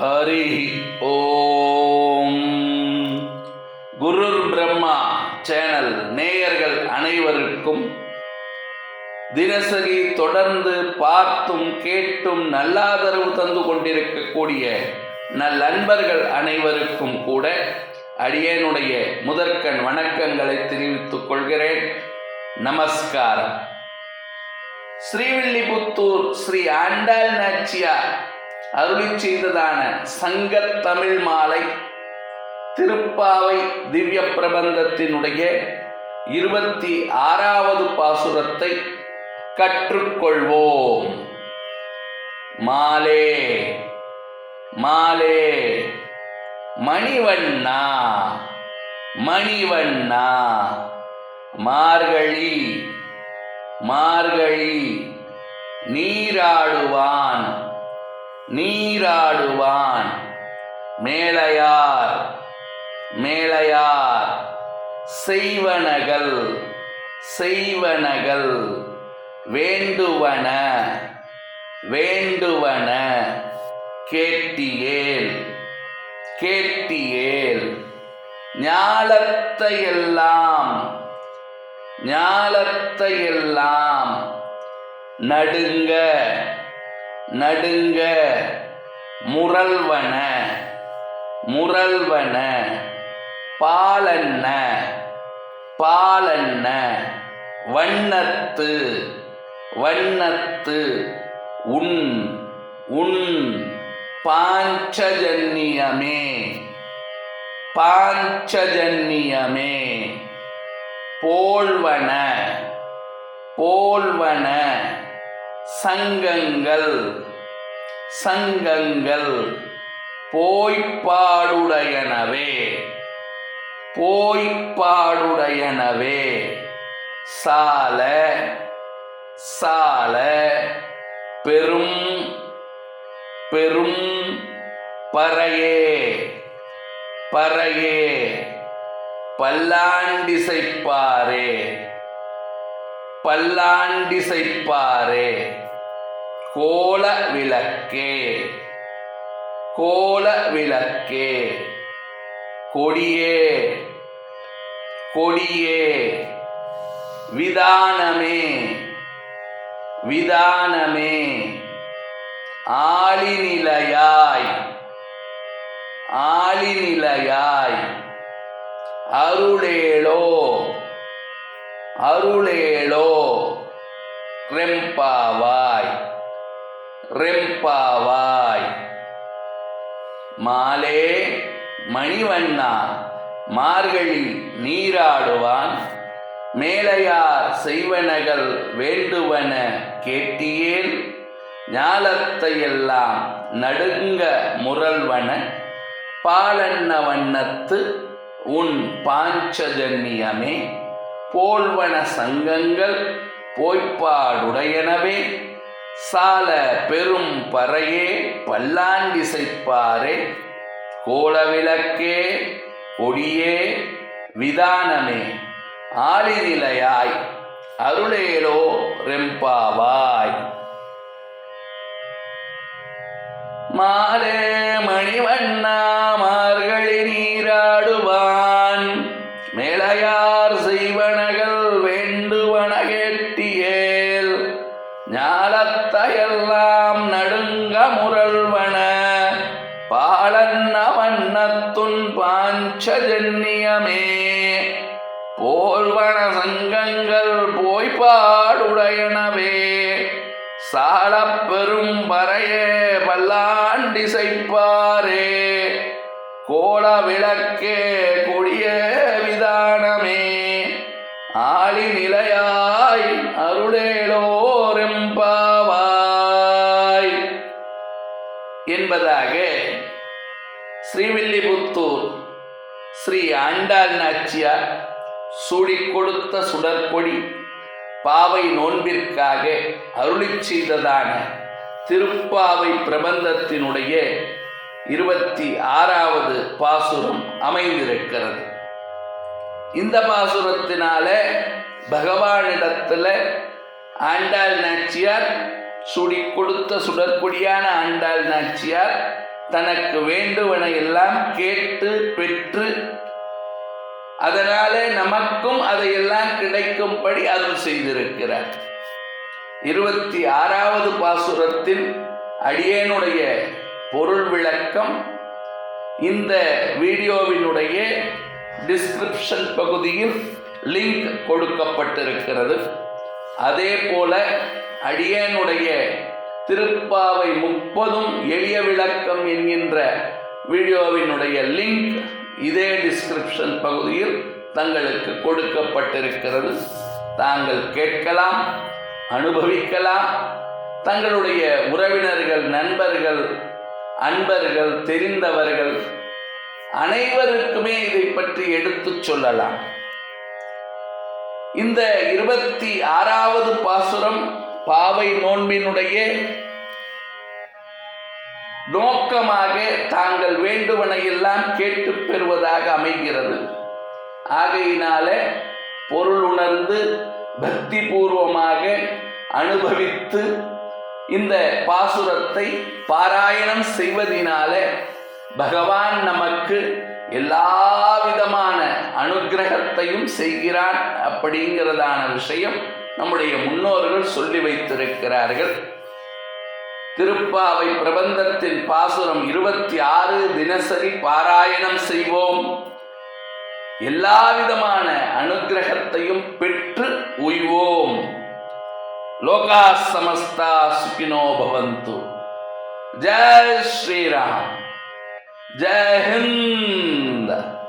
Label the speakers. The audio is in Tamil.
Speaker 1: ஹரி ஓம். குருர் பிரம்மா சேனல் நேயர்கள் அனைவருக்கும் தினசரி தொடர்ந்து பார்த்தும் கேட்டும் நல்லாதரவு தந்து கொண்டிருக்கக்கூடிய நல்லன்பர்கள் அனைவருக்கும் கூட அடியேனுடைய முதற்கண் வணக்கங்களை தெரிவித்துக் கொள்கிறேன். நமஸ்காரம். ஸ்ரீவில்லிபுத்தூர் ஸ்ரீ ஆண்டாள் நாச்சியார் அருளி செய்ததான சங்க தமிழ் மாலை திருப்பாவை திவ்ய பிரபந்தத்தினுடைய இருபத்தி ஆறாவது பாசுரத்தை கற்றுக்கொள்வோம். மாலே மாலே மணிவண்ணா மணிவண்ணா மார்கழி மார்கழி நீராடுவான். நீராடுவான். மேலையார் மேலையார் செய்வனகள் செய்வனகள் வேண்டுவன வேண்டுவன கேட்டியேல் கேட்டியேல். ஞாலத்தையெல்லாம் ஞாலத்தையெல்லாம் நடுங்க நடுங்க. முரல்வன. முரல்வன. பாலன்ன. பாலன்ன. வண்ணத்து. வண்ணத்து. உன். உன். பாஞ்சஜன்னியமே. பாஞ்சஜன்னியமே. போல்வன. போல்வன. சங்கங்கள் சங்கங்கள் போய்ப்பாடுடையனவே போய்ப்பாடுடையனவே சால சால பெரும் பெரும் பறையே பறையே பல்லாண்டிசைப்பாரே பல்லாண்டிசைப்பாரே. கோல விளக்கே கோல விளக்கே கொடியே. கொடியே. விதானமே. விதானமே. ஆளிநிலையாய் ஆளிநிலையாய் அருளேளோ. அருளேளோ. ரெம்பாவாய். ரெம்பாவாய். மாலே மணிவண்ணா மார்கழி நீராடுவான். மேலையார் செய்வனகள் வேண்டுவன கேட்டியேல் ஞாலத்தையெல்லாம் நடுங்க முரல்வன. பாலன்ன வண்ணத்து உன் பாஞ்சஜன்யமே போல்வன சங்கங்கள் போய்ப்பாடுடையனவே. சால பெரும் பறையே பல்லாண்டிசைப்பாரே. கோலவிளக்கே கொடியே விதானமே. ஆளிநிலையாய் அருளேலோ ரெம்பாவாய். மாலே மணிவண்ணா மார்கழி நீராடுவான். மேலையார் செய்வன் பாஞ்சஜன்யமே போல்வன சங்கங்கள் போய்பாடுடையனவே. சாலப் பெரும் பறையே பல்லாண்டிசைப்பாரே கோல விளக்கே கொடிய விதானமே. ஆளி நிலையாய் அருளேலோரெம்பாவாய். என்பதாக ஸ்ரீவில்லிபுத்தூர் ஸ்ரீ ஆண்டாள் நாச்சியார் சூடிக் கொடுத்த சுடற்கொடி பாவை நோன்பிற்காக அருளி செய்ததான திருப்பாவை பிரபந்தத்தினுடைய இருபத்தி ஆறாவது பாசுரம் அமைந்திருக்கிறது. இந்த பாசுரத்தினால பகவானிடத்துல ஆண்டாள் நாச்சியார் சுடி கொடுத்த சுடற்கொடியான ஆண்டாள் நாச்சியார் தனக்கு வேண்டுவன எல்லாம் கேட்டு பெற்று அதனாலே நமக்கும் அதையெல்லாம் கிடைக்கும்படி அருள் செய்திருக்கிறார். இருபத்தி ஆறாவது பாசுரத்தில் அடியேனுடைய பொருள் விளக்கம் இந்த வீடியோவினுடைய டிஸ்கிரிப்ஷன் பகுதியில் லிங்க் கொடுக்கப்பட்டிருக்கிறது. அதே போல அடியேனுடைய திருப்பாவை முப்பதும் எளிய விளக்கம் என்கின்ற வீடியோவினுடைய லிங்க் இதே டிஸ்கிரிப்ஷன் பகுதியில் தங்களுக்கு கொடுக்கப்பட்டிருக்கிறது. தாங்கள் கேட்கலாம் அனுபவிக்கலாம். தங்களுடைய உறவினர்கள் நண்பர்கள் அன்பர்கள் தெரிந்தவர்கள் அனைவருக்குமே இதை பற்றி எடுத்துச் சொல்லலாம். இந்த இருபத்தி ஆறாவது பாசுரம் பாவை நோன்பினுடைய நோக்கமாக தாங்கள் வேண்டுவனையெல்லாம் கேட்டு பெறுவதாக அமைகிறது. ஆகையினால பொருள் உணர்ந்து பக்தி பூர்வமாக அனுபவித்து இந்த பாசுரத்தை பாராயணம் செய்வதினால பகவான் நமக்கு எல்லா விதமான அனுகிரகத்தையும் செய்கிறான் அப்படிங்கிறதான விஷயம். நம்முடைய முன்னோர்கள் சொல்லி வைத்திருக்கிறார்கள். திருப்பாவை பிரபந்தத்தின் பாசுரம் இருபத்தி ஆறு தினசரி பாராயணம் செய்வோம். எல்லா விதமான அனுகிரகத்தையும் பெற்று உய்வோம். லோகா சமஸ்தா சுகினோ பவந்து. ஜெய் ஸ்ரீராம். ஜெய் ஹிந்த்.